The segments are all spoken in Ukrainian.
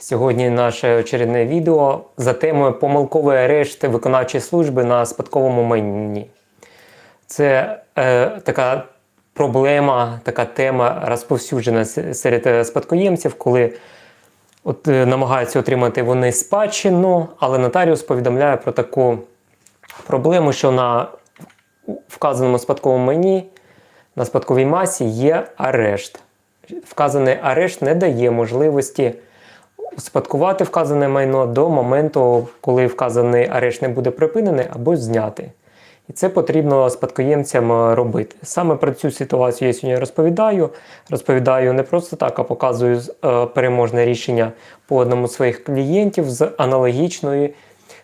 Сьогодні наше очередне відео за темою помилковий арешт виконавчої служби на спадковому майні. Це е, така проблема, така тема розповсюджена серед е, спадкоємців, коли от, е, намагаються отримати вони спадщину, але нотаріус повідомляє про таку проблему, що на вказаному спадковому майні на спадковій масі є арешт. Вказаний арешт не дає можливості успадкувати вказане майно до моменту, коли вказаний арешт не буде припинений або зняти. І це потрібно спадкоємцям е, робити. Саме про цю ситуацію я сьогодні розповідаю. Розповідаю не просто так, а показую е, переможне рішення по одному з своїх клієнтів з аналогічної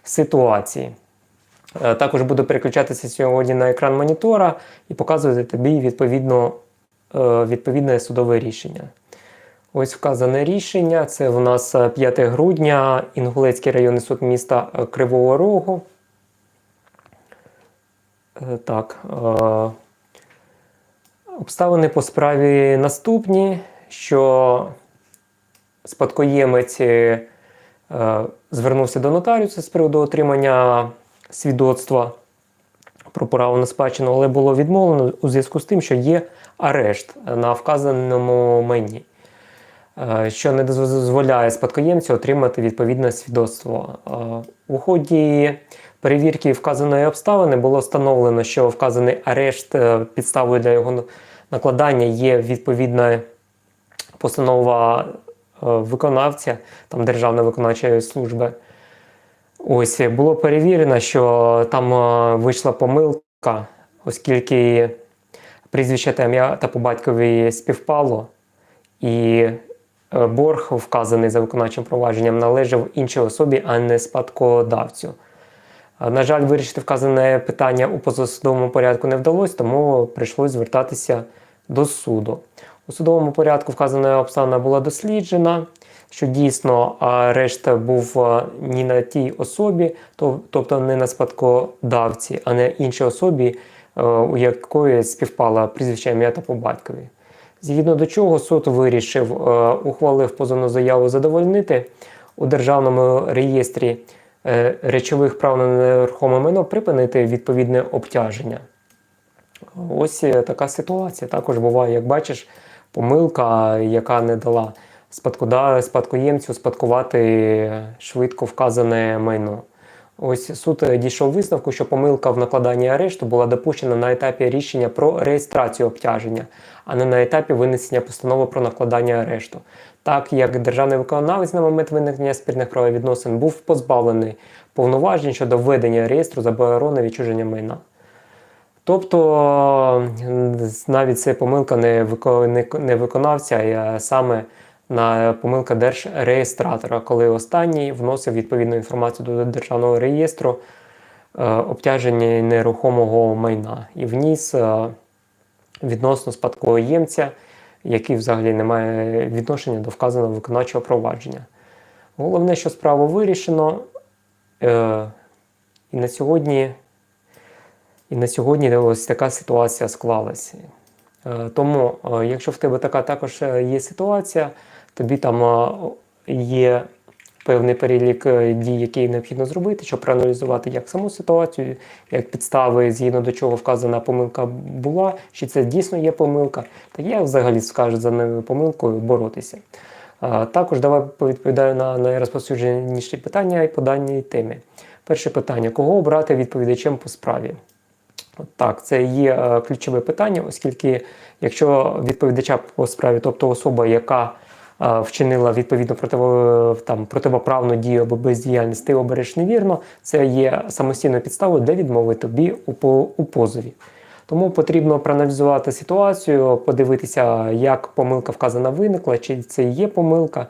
ситуації. Е, Також буду переключатися сьогодні на екран монітора і показувати тобі відповідно, відповідне судове рішення. Ось вказане рішення. Це в нас е, 5 грудня, Інгулецький районний суд міста е, Кривого Рогу. Е, Так. е, Обставини по справі наступні, що спадкоємець е, звернувся до нотаріуса з приводу отримання свідоцтва про право на спадщину, але було відмовлено у зв'язку з тим, що є арешт на вказаному майні, е, що не дозволяє спадкоємцю отримати відповідне свідоцтво. Е, У ході перевірки вказаної обставини було встановлено, що вказаний арешт е, підставою для його накладання є відповідна постанова е, виконавця, там Державної виконавчої служби. Ось було перевірено, що там е, вийшла помилка, оскільки прізвище та ім'я та по батькові співпало, і е, борг, вказаний за виконавчим провадженням, належав іншій особі, а не спадкодавцю. Е, На жаль, вирішити вказане питання у позасудовому порядку не вдалося, тому прийшлось звертатися до суду. У судовому порядку вказана обставина була досліджена, що дійсно арешт був е, не на тій особі, тобто не на спадкодавці, а на іншій особі, е, у якої співпало прізвище ім'я та по батькові. Згідно до чого суд вирішив, е, ухвалив позовну заяву задовольнити у державному реєстрі е, речових прав на нерухоме майно припинити відповідне обтяження. Ось е, така ситуація. Також буває, як бачиш, помилка, яка не дала спадкоємцю спадкувати швидко вказане майно. Ось суд е, дійшов висновку, що помилка в накладанні арешту була допущена на етапі рішення про реєстрацію обтяження, а не на етапі винесення постанови про накладання арешту. Так як державний виконавець на момент виникнення спірних правовідносин був позбавлений повноважень щодо введення реєстру заборони відчуження майна. Тобто навіть це помилка не, вико- не- не виконавця, а саме на помилка держреєстратора, коли останній вносив відповідну інформацію до державного реєстру е, обтяження нерухомого майна і вніс е, відносно спадкоємця, який взагалі не має відношення до вказаного виконавчого провадження. Головне, що справу вирішено, е, і на сьогодні. І на сьогодні ось така ситуація склалася. Тому, якщо в тебе така також є ситуація, тобі там є певний перелік е, дій, які необхідно зробити, щоб проаналізувати як саму ситуацію, як підстави, згідно до чого вказана помилка була, чи це дійсно є помилка, так я взагалі скажу за нею помилкою боротися. Також давай відповідаю на найрозповсюдженіші питання і по даній темі. Перше питання: кого обрати відповідачем по справі? Так, це є е, ключове питання, оскільки якщо відповідача по справі, тобто особа, яка вчинила відповідно противо, там, противоправну дію або бездіяльність, ти обереш невірно, це є самостійною підставою для відмови тобі у, у позові. Тому потрібно проаналізувати ситуацію, подивитися, як помилка вказана виникла, чи це є помилка,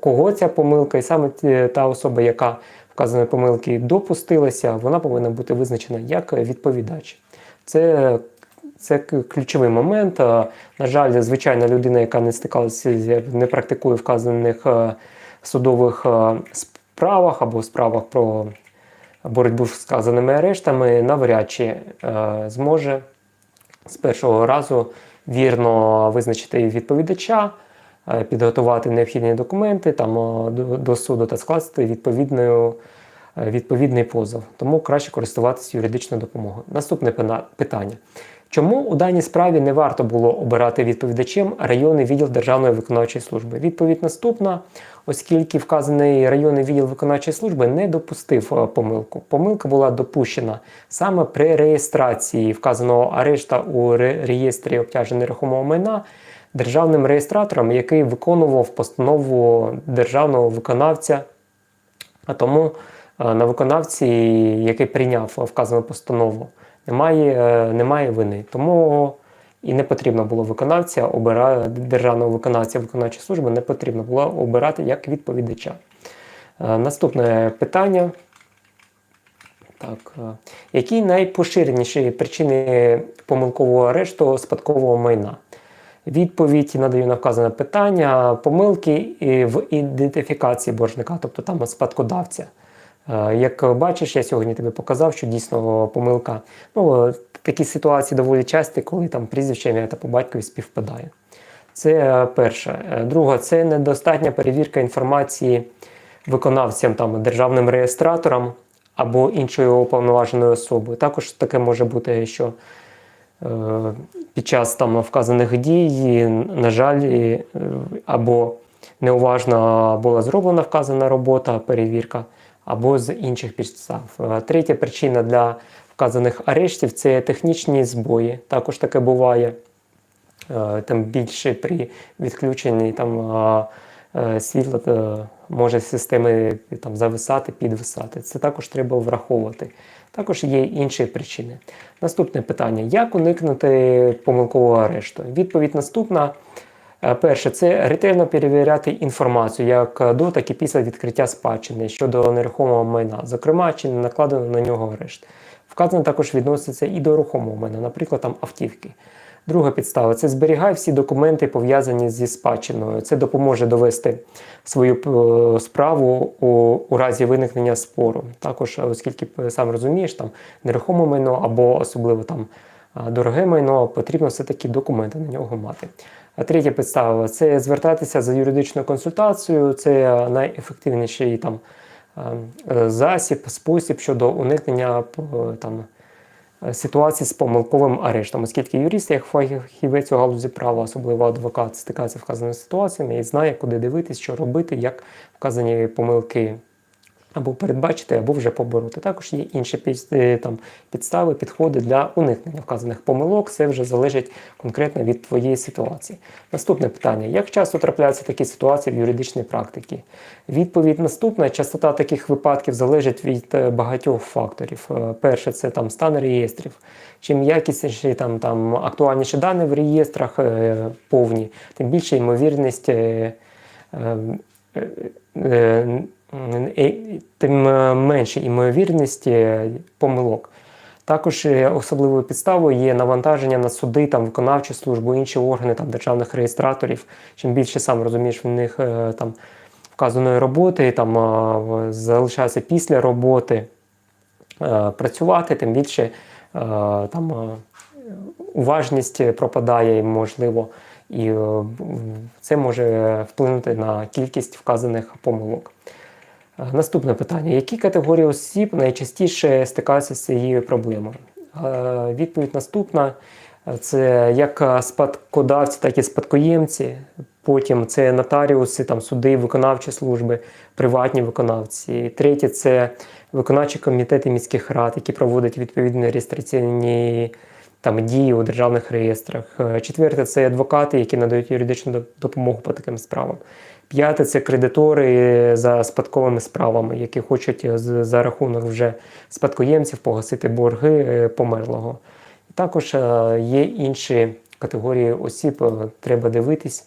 кого ця помилка, і саме та особа, яка вказаної помилки допустилася, вона повинна бути визначена як відповідач. Це, це ключовий момент. На жаль, звичайна людина, яка не стикалася, не практикує вказаних е, судових е, справах або справах про боротьбу з вказаними арештами, навряд чи е, зможе з першого разу вірно визначити відповідача, підготувати необхідні документи там, до, суду та скласти відповідною, відповідний позов. Тому краще користуватися юридичною допомогою. Наступне питання. Чому у даній справі не варто було обирати відповідачем районний відділ Державної виконавчої служби? Відповідь наступна, оскільки вказаний районний відділ виконавчої служби не допустив е, помилку. Помилка була допущена саме при реєстрації вказаного арешта у реєстрі обтяжень нерухомого майна державним реєстратором, який виконував постанову державного виконавця. А тому е, на виконавці, який прийняв вказану постанову, немає, е, немає вини. Тому і не потрібно було виконавця обирати державного виконавця виконавчої служби, не потрібно було обирати як відповідача. Е, Наступне питання. Так, е, які найпоширеніші причини помилкового арешту спадкового майна? Відповідь надаю на вказане питання, помилки в ідентифікації боржника, тобто там спадкодавця. Е, Як бачиш, я сьогодні тобі показав, що дійсно помилка. Ну, такі ситуації доволі часті, коли там прізвище ім'я та по батькові співпадає. Це е, перше. Е, Друге, це недостатня перевірка інформації виконавцям, там, державним реєстраторам або іншою уповноваженою особою. Також таке може бути, що під час там вказаних дій, на жаль, або неуважно була зроблена вказана робота, перевірка, або з інших підстав. Е, Третя причина для вказаних арештів це технічні збої. Також таке буває. Е, Там більше при відключенні там, е, світла може системи там, зависати, підвисати. Це також треба враховувати. Також є інші причини. Наступне питання: як уникнути помилкового арешту? Відповідь наступна. Е, Перше, це ретельно перевіряти інформацію як до, так і після відкриття спадщини щодо нерухомого майна, зокрема, чи не накладено на нього арешт. Вказано також відноситься і до рухомого майна, наприклад, там автівки. Друга підстава це зберігай всі документи, пов'язані зі спадщиною. Це допоможе довести свою е, справу у, у разі виникнення спору. Також, е, оскільки е, сам розумієш, там нерухоме майно або особливо там дороге майно, потрібно все-таки документи на нього мати. А третя підстава це звертатися за юридичною консультацією. Це найефективніший там е, засіб, спосіб щодо уникнення е, там ситуації з помилковим арештом, оскільки юрист, як фахівець у галузі права, особливо адвокат, стикається вказаними ситуаціями і знає, куди дивитись, що робити, як вказані помилки або передбачити, або вже побороти. Також є інші е, там, підстави, підходи для уникнення вказаних помилок. Це вже залежить конкретно від твоєї ситуації. Наступне питання: як часто трапляються такі ситуації в юридичній практиці? Відповідь наступна: частота таких випадків залежить від е, багатьох факторів. Е, Перше, це там стан реєстрів. Чим якісніші там, там актуальніші дані в реєстрах повні, тим більше ймовірність. е, е, е, е, е, тим е, менше ймовірність е, помилок. Також е, особливою підставою є навантаження на суди, там, виконавчу службу, інші органи там, державних реєстраторів. Чим більше сам розумієш в них е, там, вказаної роботи, там, залишається після роботи працювати, тим більше там, уважність пропадає, можливо, і це може вплинути на кількість вказаних помилок. Е, Наступне питання: які категорії осіб найчастіше стикаються з цією проблемою? Е, Відповідь наступна: це як е, спадкодавці, так і спадкоємці. Потім це нотаріуси, там суди, виконавчі служби, приватні виконавці. Третє це виконавчі комітети міських рад, які проводять відповідні реєстраційні там дії у державних реєстрах. Е, Четверте це адвокати, які надають юридичну допомогу по таким справам. П'яте це кредитори за спадковими справами, які хочуть е, за рахунок вже спадкоємців погасити борги е, померлого. Також е, є інші категорії осіб, треба дивитись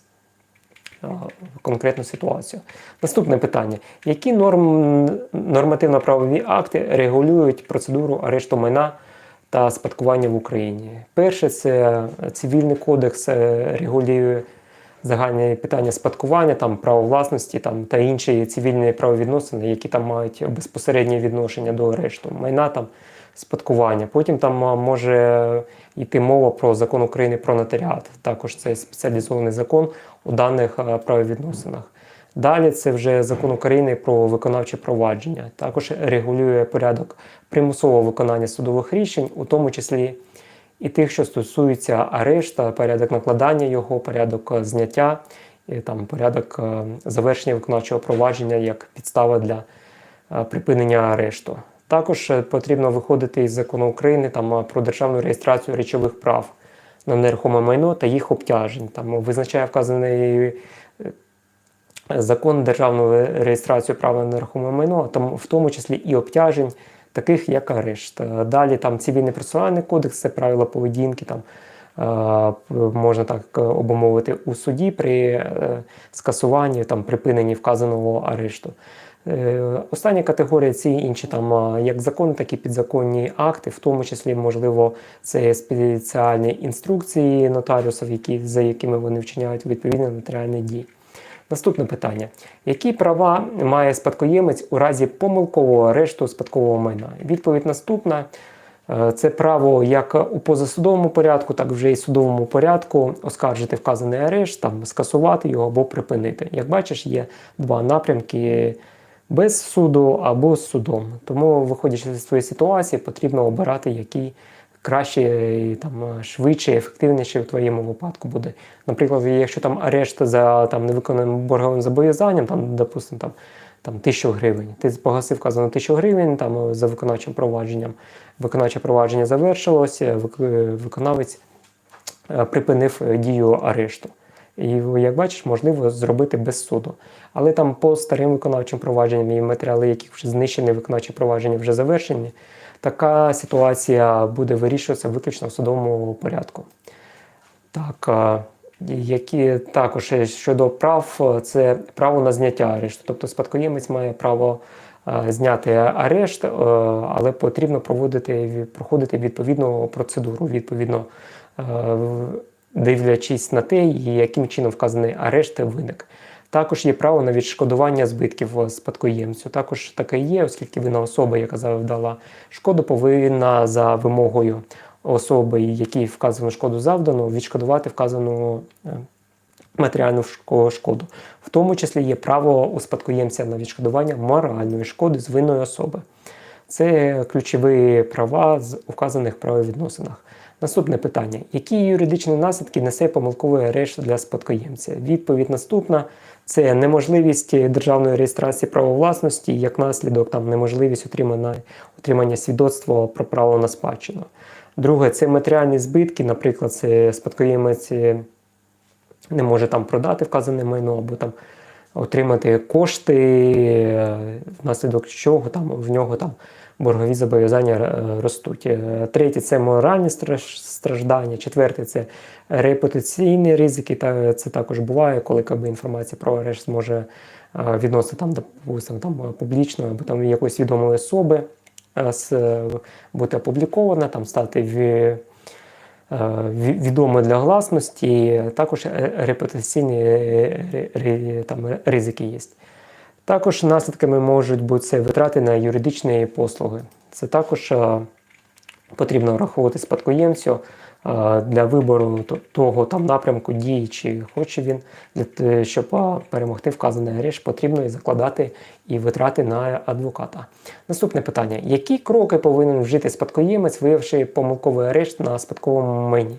конкретну ситуацію. Наступне питання: які норм, нормативно-правові акти регулюють процедуру арешту майна та спадкування в Україні? Перше, це цивільний кодекс регулює загальні питання спадкування, там право власності там, та інші цивільні правовідносини, які там мають безпосереднє відношення до арешту майна, там, спадкування. Потім там може йти мова про закон України про нотаріат. Також це спеціалізований закон у даних правовідносинах. Далі це вже закон України про виконавче провадження. Також регулює порядок примусового виконання судових рішень, у тому числі і тих, що стосуються арешта, порядок накладання його, порядок е, зняття, і там порядок е, завершення виконавчого провадження як підстава для е, припинення арешту. Також потрібно виходити із закону України там про державну реєстрацію речових прав на нерухоме майно та їх обтяжень. Там визначає вказаний закон державну реєстрацію права на нерухоме майно, там в тому числі і обтяжень, таких як арешт. Е, Далі там цивільний процесуальний кодекс, це правила поведінки, там е, можна так е, обумовити у суді при скасуванні там припиненні вказаного арешту. Остання категорія ці інші там як закони, так і підзаконні акти, в тому числі, можливо, це спеціальні інструкції нотаріусів, які, за якими вони вчиняють відповідні нотаріальні дії. Наступне питання: які права має спадкоємець у разі помилкового арешту спадкового майна? Відповідь наступна: Е, це право як у позасудовому порядку, так вже і судовому порядку оскаржити вказаний арешт, там скасувати його або припинити. Як бачиш, є два напрямки без суду або з судом. Тому, виходячи з твоєї ситуації, потрібно обирати, який краще, і, там, швидше, ефективніше в твоєму випадку буде. Наприклад, якщо там арешт за там, невиконаним борговим зобов'язанням, там, допустимо, там, там, тисячу гривень, ти погасив вказано тисячу гривень там, за виконавчим провадженням, виконавче провадження завершилося, виконавець е, припинив е, дію арешту. І як бачиш, можливо зробити без суду. Але там по старим виконавчим провадженням і матеріали, яких вже знищені виконавчі провадження вже завершені, така ситуація буде вирішуватися виключно в судовому порядку. Так, е, які також щодо прав, це право на зняття арешту. Тобто спадкоємець має право е, зняти арешт, е, але потрібно проводити, проходити відповідну процедуру, відповідно дивлячись на те, яким чином вказаний арешт виник. Також є право на відшкодування збитків спадкоємцю. Також таке є, оскільки вина особа, яка завдала шкоду, повинна за вимогою особи, якій вказану шкоду завдано, відшкодувати вказану е, матеріальну шкоду. В тому числі є право у спадкоємця на відшкодування моральної шкоди з винної особи. Це ключові права з указаних правовідносинах. Наступне питання: які юридичні наслідки несе помилковий арешт для спадкоємця? Відповідь наступна: це неможливість державної реєстрації права власності, як наслідок там неможливість отримання, отримання свідоцтва про право на спадщину. Друге, це матеріальні збитки, наприклад, це спадкоємець не може там продати вказане майно або там отримати кошти, е, внаслідок чого там в нього там боргові зобов'язання е, ростуть. Е, Третє це моральні страждання. Четверте це репутаційні ризики. Та це також буває, коли якби, інформація про арешт може е, відносно там, допустим, там публічної або там якоїсь відомої особи е, бути опублікована, там стати в е, відомо для гласності, також е, репутаційні е, там, ризики є. Також наслідками можуть бути витрати на юридичні послуги. Це також е, потрібно враховувати спадкоємцю е, для вибору того там напрямку дії, чи хоче він, для те, щоб е, перемогти вказаний арешт, потрібно і закладати і витрати на адвоката. Наступне питання: які кроки повинен вжити спадкоємець, виявивши помилковий арешт на спадковому майні?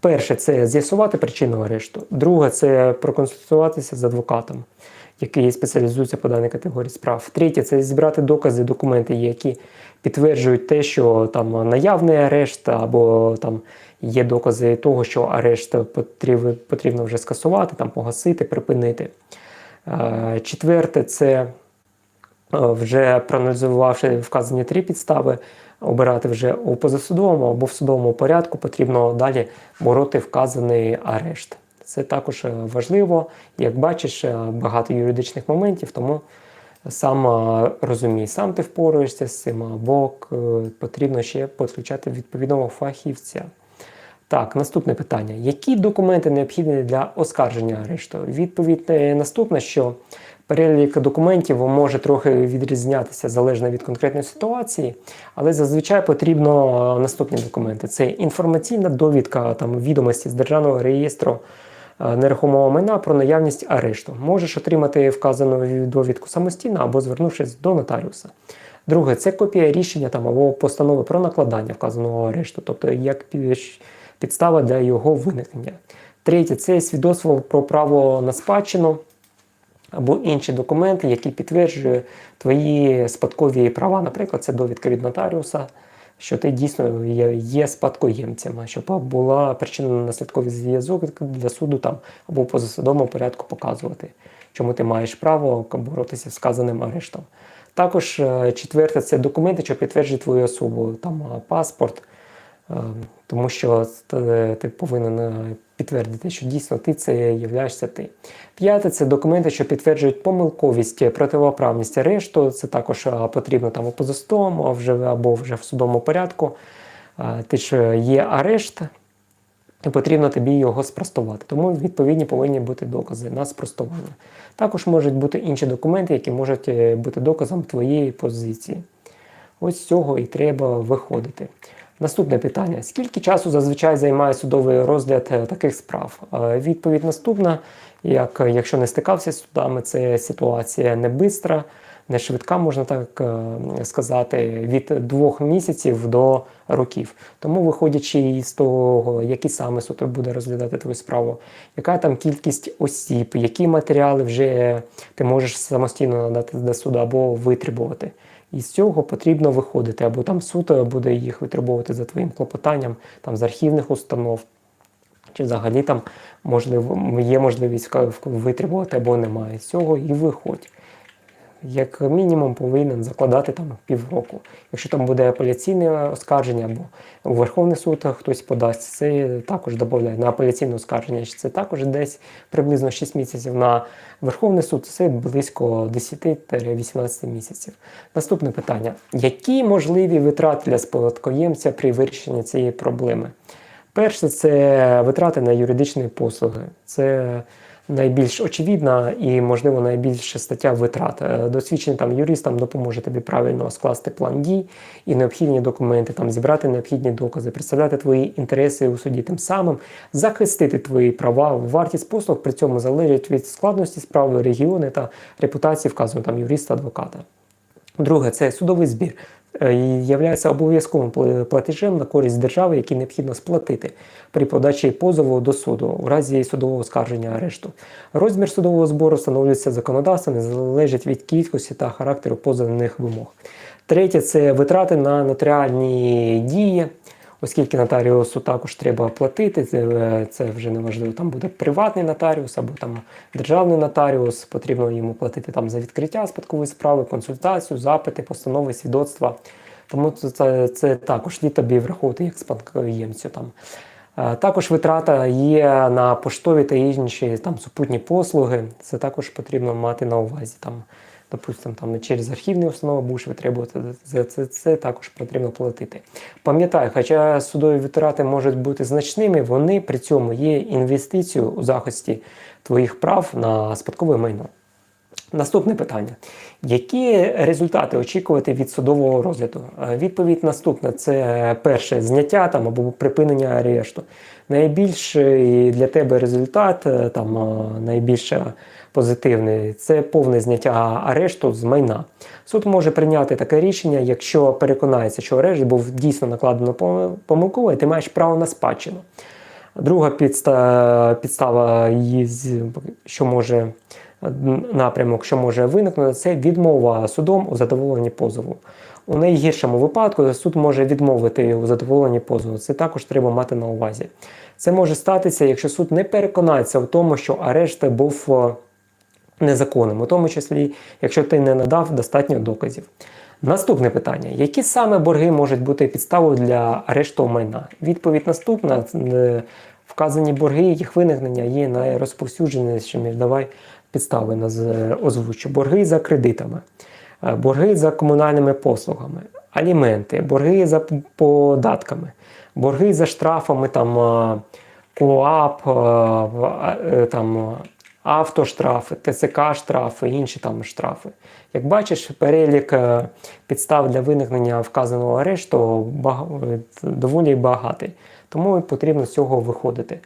Перше це з'ясувати причину арешту. Друге це проконсультуватися з адвокатом, який спеціалізується по даній категорії справ. Третє це зібрати докази, документи, які підтверджують те, що там наявний арешт, або там є докази того, що арешт потрібно, вже скасувати, там погасити, припинити. Е, Четверте це е, вже проаналізувавши вказані три підстави, обирати вже у позасудовому або в судовому порядку, потрібно далі бороти вказаний арешт. Це також е, важливо. Як бачиш, е, багато юридичних моментів, тому сам е, розумій, сам ти впораєшся з цим, або потрібно ще підключати відповідного фахівця. Так, наступне питання. Які документи необхідні для оскарження арешту? Відповідь наступна, що перелік документів може трохи відрізнятися залежно від конкретної ситуації, але зазвичай потрібно наступні документи: це інформаційна довідка там відомості з державного реєстру нерухомого майна про наявність арешту. Можеш отримати вказану довідку самостійно або звернувшись до нотаріуса. Друге, це копія рішення там або постанови про накладання вказаного арешту, тобто як підстава для його виникнення. Третє це свідоцтво про право на спадщину або інші документи, які підтверджують твої спадкові права. Наприклад, це довідка від нотаріуса, що ти дійсно є, спадкоємцем, щоб була причинно-наслідковий зв'язок для суду там або позасудовому порядку показувати, чому ти маєш право боротися з вказаним арештом. Також е, четверте це документи, що підтверджують твою особу, там е, паспорт, е, тому що ти повинен підтвердити, що дійсно ти це являєшся ти. П'яте це документи, що підтверджують помилковість, е, противоправність арешту. Це також е, потрібно там у позастовому, а вже або вже в судовому порядку. Е, Ти ж є арешт, і потрібно тобі його спростувати. Тому відповідні повинні бути докази на спростування. Також можуть бути інші документи, які можуть е, бути доказом твоєї позиції. Ось з цього і треба виходити. Наступне питання: скільки часу зазвичай займає судовий розгляд е, таких справ? Е, Відповідь наступна: як, е, якщо не стикався з судами, це ситуація не бистра, не швидка, можна так сказати, від двох місяців до років. Тому, виходячи із того, який саме суд буде розглядати твою справу, яка там кількість осіб, які матеріали вже ти можеш самостійно надати до суду або витребувати. І з цього потрібно виходити, або там суд буде їх витребувати за твоїм клопотанням, там з архівних установ, чи взагалі там можливо є можливість витребувати або немає. З цього і виходь. Як мінімум повинен закладати там півроку. Якщо там буде апеляційне оскарження або у Верховний суд хтось подасть, це також додає на апеляційне оскарження. Це також десь приблизно 6 місяців. На Верховний суд це близько 10-18 місяців. Наступне питання: які можливі витрати для спадкоємця при вирішенні цієї проблеми? Перше, це витрати на юридичні послуги. Це найбільш очевидна і, можливо, найбільша стаття витрат. Е, Досвідчений там юрист там допоможе тобі правильно скласти план дій і необхідні документи, там зібрати необхідні докази, представляти твої інтереси у суді, тим самим захистити твої права. Вартість послуг при цьому залежить від складності справи, регіони та репутації вказаного там юриста, адвоката. Друге, це судовий збір. Е, Являється обов'язковим платежем на користь держави, який необхідно сплатити при подачі позову до суду у разі судового оскарження арешту. Розмір судового збору встановлюється законодавством і залежить від кількості та характеру позовних вимог. Третє це витрати на нотаріальні дії. Оскільки нотаріусу також треба платити, це, е, це вже неважливо, там буде приватний нотаріус або там державний нотаріус, потрібно йому платити там за відкриття спадкової справи, консультацію, запити, постанови, свідоцтва. Тому це, це, це також слід тобі враховувати як спадкоємцю. Там. Е, Також витрата є на поштові та інші там супутні послуги. Це також потрібно мати на увазі. Там, допустимо, там через архівні установи будеш витребувати, за це, це також потрібно платити. Пам'ятаю, хоча судові витрати можуть бути значними, вони при цьому є інвестицією у захисті твоїх прав на спадкове майно. Наступне питання: які результати очікувати від судового розгляду? Е, Відповідь наступна: це перше зняття там або припинення арешту. Найбільший для тебе результат, е, там е, найбільш позитивний, це повне зняття арешту з майна. Суд може прийняти таке рішення, якщо переконається, що арешт був дійсно накладено помилково, і ти маєш право на спадщину. Друга підста- підстава, її що може напрямок, що може виникнути, це відмова судом у задоволенні позову. У найгіршому випадку суд може відмовити у задоволенні позову. Це також треба мати на увазі. Це може статися, якщо суд не переконається в тому, що арешт був е, незаконним, у тому числі, якщо ти не надав достатньо доказів. Наступне питання: які саме борги можуть бути підставою для арешту майна? Відповідь наступна: Е, вказані борги, їх виникнення є найрозповсюдженішими. Давай підстави озвучу. Борги за кредитами. е, борги за комунальними послугами, аліменти, борги за податками, борги за штрафами, там е, КОАП, е, там автоштрафи, ТЦК штрафи, інші там штрафи. Як бачиш, перелік підстав для виникнення вказаного арешту доволі багатий, тому потрібно з цього виходити.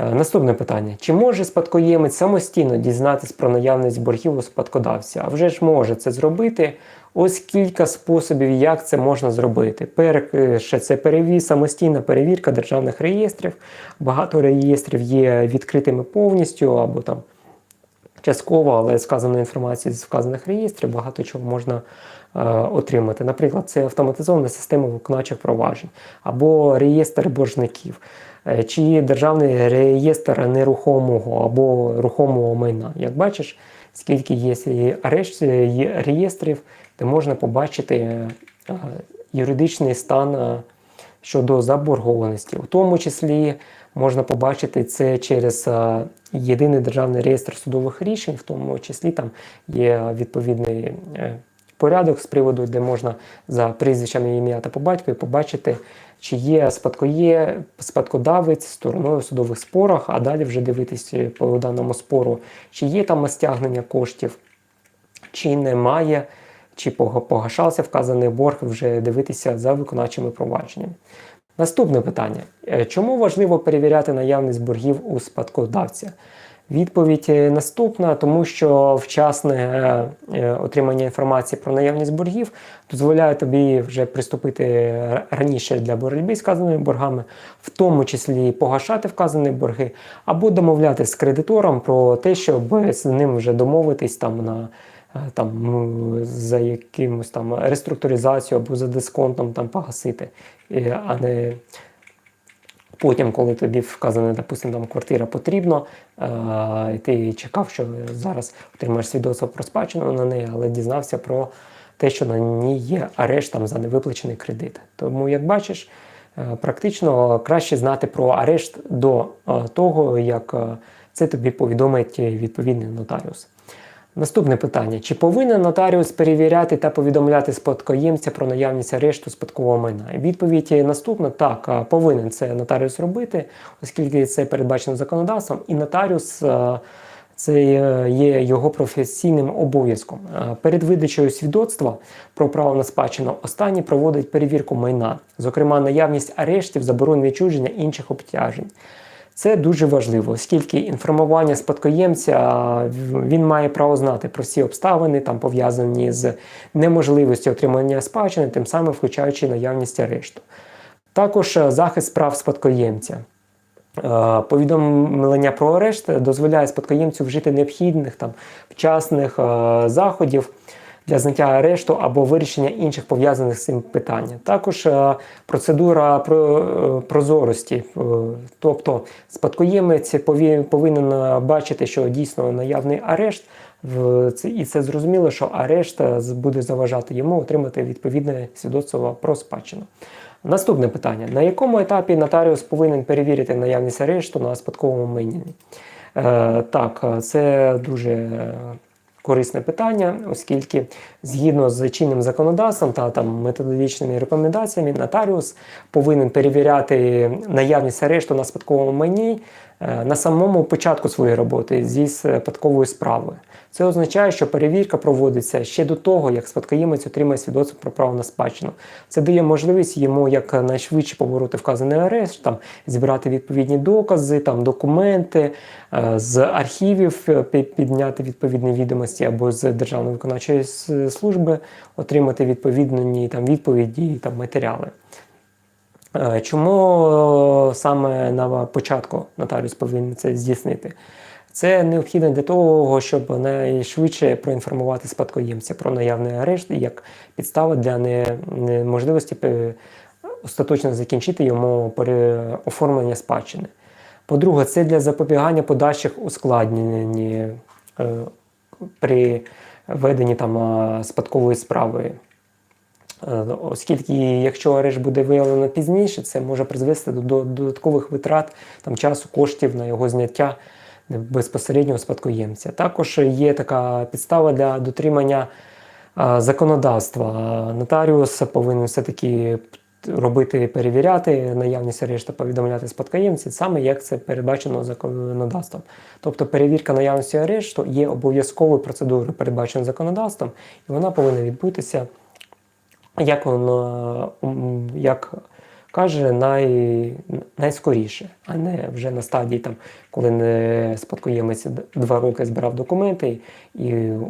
Е, Наступне питання: чи може спадкоємець самостійно дізнатись про наявність боргів у спадкодавця? А вже ж може це зробити. Ось кілька способів, як це можна зробити. Перше, це перевір, самостійна перевірка державних реєстрів. Багато реєстрів є відкритими повністю або там частково, але сказаної інформації з вказаних реєстрів багато чого можна е, отримати. Наприклад, це автоматизована система виконавчих проваджень або реєстр боржників, е, чи державний реєстр нерухомого або рухомого майна. Як бачиш, скільки є арешт, реєстрів, де можна побачити е, юридичний стан. Щодо заборгованості. У тому числі можна побачити це через е, єдиний державний реєстр судових рішень, в тому числі там є відповідний е, порядок з приводу, де можна за прізвищами ім'я та по батькові побачити, чи є спадкоє, спадкодавець стороною в судових спорах, а далі вже дивитись е, по даному спору, чи є там стягнення коштів, чи немає, чи погашався вказаний борг, вже дивитися за виконавчими провадженнями. Наступне питання: Е, чому важливо перевіряти наявність боргів у спадкодавця? Відповідь е, наступна, тому що вчасне е, отримання інформації про наявність боргів дозволяє тобі вже приступити раніше для боротьби з вказаними боргами, в тому числі погашати вказані борги, або домовлятися з кредитором про те, щоб з ним вже домовитись там на там, ну, за якимось там реструктуризацію або за дисконтом там погасити, Е, а не потім, коли тобі вказана, допустимо, там квартира потрібна, е, і ти чекав, що зараз отримаєш свідоцтво про спадщину на неї, але дізнався про те, що на ній є арешт там, за невиплачений кредит. Тому, як бачиш, е, практично краще знати про арешт до е, того, як е, це тобі повідомить відповідний нотаріус. Наступне питання: чи повинен нотаріус перевіряти та повідомляти спадкоємця про наявність арешту спадкового майна? Відповідь наступна: так, повинен це нотаріус робити, оскільки це передбачено законодавством, і нотаріус. Це е, є його професійним обов'язком. Е, Перед видачею свідоцтва про право на спадщину останній проводить перевірку майна, зокрема наявність арештів, заборон відчуження інших обтяжень. Це дуже важливо, оскільки інформування спадкоємця він має право знати про всі обставини, там пов'язані з неможливістю отримання спадщини, тим самим включаючи наявність арешту. Також е, захист прав спадкоємця. Е, Повідомлення про арешт дозволяє спадкоємцю вжити необхідних там вчасних е, заходів для зняття арешту або вирішення інших пов'язаних з цим питань. Також е, процедура е, прозорості, е, тобто спадкоємець повинен бачити, що дійсно наявний арешт. І це зрозуміло, що арешт буде заважати йому отримати відповідне свідоцтво про спадщину. Наступне питання: на якому етапі нотаріус повинен перевірити наявність арешту на спадковому майні? Так, це дуже корисне питання, оскільки згідно з чинним законодавством та там методологічними рекомендаціями, нотаріус повинен перевіряти наявність арешту на спадковому майні е, на самому початку своєї роботи зі спадковою справою. Це означає, що перевірка проводиться ще до того, як спадкоємець отримає свідоцтво про право на спадщину. Це дає можливість йому якнайшвидше побороти вказаний арешт, там зібрати відповідні докази, там документи е, з архівів е, підняти відповідні відомості або з Державної виконавчої служби отримати відповідні там відповіді і там матеріали. Е, Чому саме на початку нотаріус повинен це здійснити? Це необхідно для того, щоб найшвидше проінформувати спадкоємця про наявний арешт як підстава для не- неможливості е, остаточно закінчити йому оформлення спадщини. По-друге, це для запобігання подальших ускладнень е, при веденні там, е, спадкової справи. Оскільки, якщо арешт буде виявлено пізніше, це може призвести до додаткових витрат там, часу, коштів на його зняття безпосереднього спадкоємця. Також є така підстава для дотримання законодавства. Нотаріус повинен все-таки робити, перевіряти наявність арешту, повідомляти спадкоємці, саме як це передбачено законодавством. Тобто перевірка наявності арешту є обов'язковою процедурою, передбаченою законодавством, і вона повинна відбутися, як воно як каже, най, найскоріше, а не вже на стадії, там, коли не спадкоємець два роки збирав документи, і е,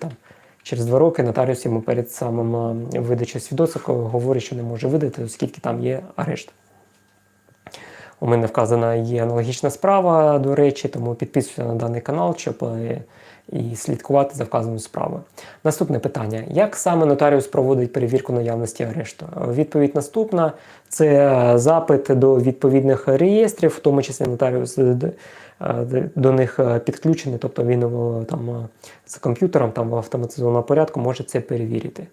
там, через два роки нотаріус йому перед самим е, видачею свідоцтва говорить, що не може видати, оскільки там є арешт. У мене вказана є аналогічна справа, до речі, тому підписуйся на даний канал, щоб е, і слідкувати за вказаною справою. Наступне питання: як саме нотаріус проводить перевірку наявності арешту? Е, Відповідь наступна: це запит до відповідних реєстрів, в тому числі нотаріус е, е, до них е, підключений, тобто він е, там е, з комп'ютером там в автоматизованому порядку може це перевірити.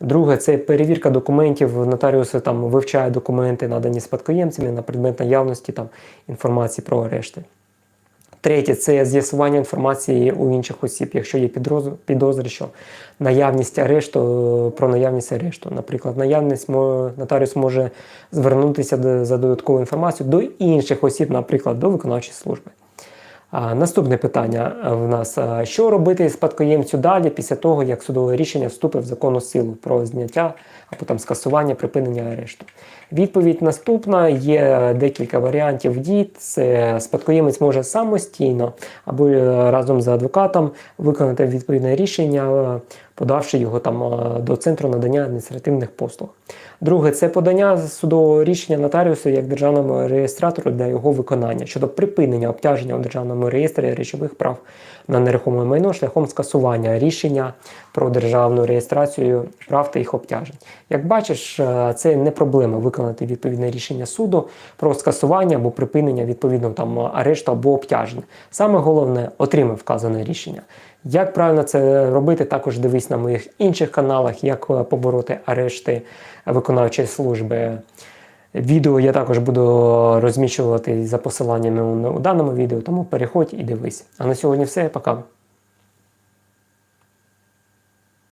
Друге, це перевірка документів. Нотаріус там вивчає документи, надані спадкоємцями на предмет наявності там інформації про арешти. Третє це з'ясування інформації у інших осіб, якщо є підозри, що наявність арешту е, про наявність арешту. Наприклад, наявність нотаріус може звернутися за додатковою інформацією до інших осіб, наприклад, до виконавчої служби. Наступне питання в нас: що робити спадкоємцю далі після того, як судове рішення вступить в законну силу про зняття або там скасування припинення арешту? Відповідь наступна: є декілька варіантів дій. Це спадкоємець може самостійно або е, разом з адвокатом виконати відповідне рішення, е, подавши його там е, до центру надання адміністративних послуг. Друге, це подання судового рішення нотаріусу як державному реєстратору для його виконання щодо припинення обтяження у державному реєстрі речових прав на нерухоме майно шляхом скасування рішення про державну реєстрацію прав та їх обтяжень. Як бачиш, е, це не проблема виконати відповідне рішення суду про скасування або припинення відповідно там арешту або обтяжень. Саме головне отримав вказане рішення. Як правильно це робити, також дивись на моїх інших каналах, як е, побороти арешти виконавчої служби. Відео я також буду розміщувати за посиланнями у даному відео, тому переходь і дивись. А на сьогодні все, пока.